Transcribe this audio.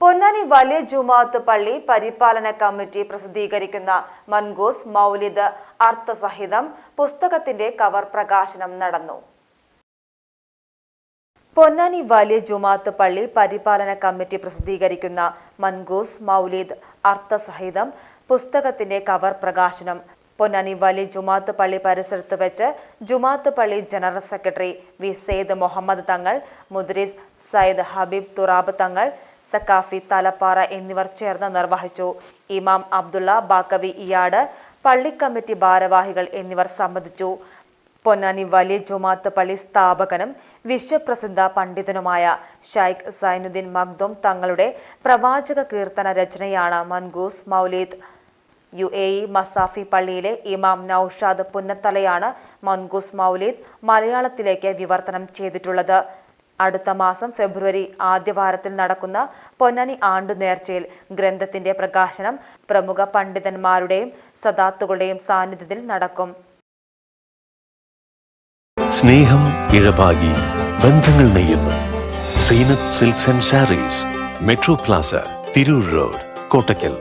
പൊന്നാനി വലിയ ജുമാഅത്ത് പള്ളി പരിപാലന കമ്മിറ്റി പ്രസിദ്ധീകരിക്കുന്ന മൻഗൂസ് മൗലിദ് അർത്ഥസഹിതം പുസ്തകത്തിന്റെ കവർ പ്രകാശനം നടന്നു. പൊന്നാനി വലിയ ജുമാഅത്ത് പള്ളി പരിപാലന കമ്മിറ്റി പ്രസിദ്ധീകരിക്കുന്ന മൻഗൂസ് മൗലിദ് അർത്ഥസഹിതം പുസ്തകത്തിന്റെ കവർ പ്രകാശനം. പൊന്നാനി വലിയ ജുമാത്ത് പള്ളി പരിസരത്ത് വെച്ച് ജുമാത്ത് പള്ളി general secretary V Syed Muhammad Thangal മുദ്രീസ് Sayyid Habib തുറാബ് തങ്ങൾ സക്കാഫി തലപ്പാറ എന്നിവർ ചേർന്ന് നിർവഹിച്ചു. ഇമാം അബ്ദുള്ള ബാക്കവി ഇയാട് പള്ളി കമ്മിറ്റി ഭാരവാഹികൾ എന്നിവർ സംബന്ധിച്ചു. പൊന്നാനി വലിയ ജുമാത്ത് പള്ളി സ്ഥാപകനും വിശ്വപ്രസിദ്ധ പണ്ഡിതനുമായ ഷൈഖ് സൈനുദ്ദീൻ മഖ്ദും തങ്ങളുടെ പ്രവാചക കീർത്തന രചനയാണ് മൻഗൂസ് Mawlid. U A E Masafi പള്ളിയിലെ ഇമാം നൌഷാദ് പുന്നത്തലയാണ് മൻഗൂസ് മൗലീദ് മലയാളത്തിലേക്ക് വിവർത്തനം ചെയ്തിട്ടുള്ളത്. അടുത്ത മാസം ഫെബ്രുവരി ആദ്യവാരത്തിൽ നടക്കുന്ന പൊന്നാനി ആണ്ടു നേർച്ചയിൽ ഗ്രന്ഥത്തിന്റെ പ്രകാശനം പ്രമുഖ പണ്ഡിതന്മാരുടെയും സദാത്തുകളുടെയും സാന്നിധ്യത്തിൽ നടക്കും. സ്നേഹം ഇഴപാകി ബന്ധങ്ങൾ നെയ്യുന്നു. Zeenath silks and sarees metro plaza Tirur road Kottakkal.